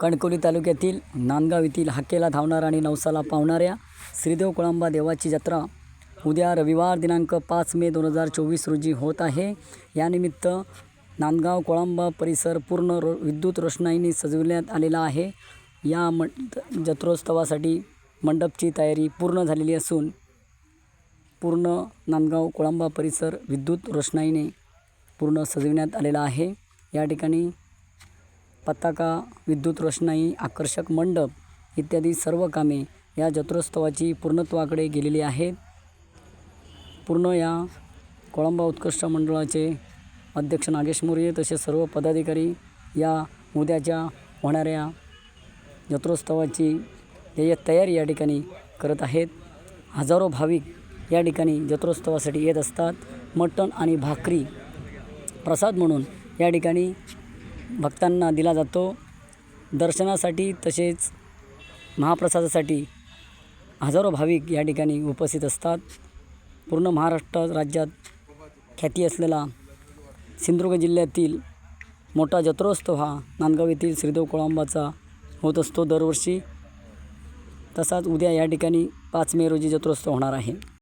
कणकवली तालुक्यातील नांदगाव येथील हाकेला धावणारा आणि नवसाला पावणाऱ्या श्रीदेव कुळांबा देवाची जत्रा उद्या रविवार दिनांक पाच मे दोन हजार चोवीस रोजी होत आहे. यानिमित्त नांदगाव कोळंबा परिसर पूर्ण रो विद्युत रोषणाईने सजविण्यात आलेला आहे. या म जत्रोत्सवासाठी मंडपची तयारी पूर्ण झालेली असून पूर्ण नांदगाव कोळंबा परिसर विद्युत रोषणाईने पूर्ण सजविण्यात आलेला आहे. या ठिकाणी पताका विद्युत रोषणाई आकर्षक मंडप इत्यादी सर्व कामे या जत्रोत्सवाची पूर्णत्वाकडे गेलेली आहेत. पूर्ण या कोळंबा उत्कृष्ट मंडळाचे अध्यक्ष नागेश मोरे तसेच सर्व पदाधिकारी या उद्याच्या होणाऱ्या जत्रोत्सवाची ध्येय तयारी या ठिकाणी करत आहेत. हजारो भाविक या ठिकाणी जत्रोत्सवासाठी येत असतात. मटण आणि भाकरी प्रसाद म्हणून या ठिकाणी भक्तांना दिला जातो. दर्शनासाठी तसेच महाप्रसादासाठी हजारो भाविक या ठिकाणी उपस्थित असतात. पूर्ण महाराष्ट्र राज्यात ख्याती असलेला सिंधुदुर्ग जिल्ह्यातील मोठा जत्रोत्सव हा नांदगाव येथील श्रीदेव कोळंबाचा होत असतो दरवर्षी. तसाच उद्या या ठिकाणी पाच मे रोजी जत्रोत्सव होणार आहे.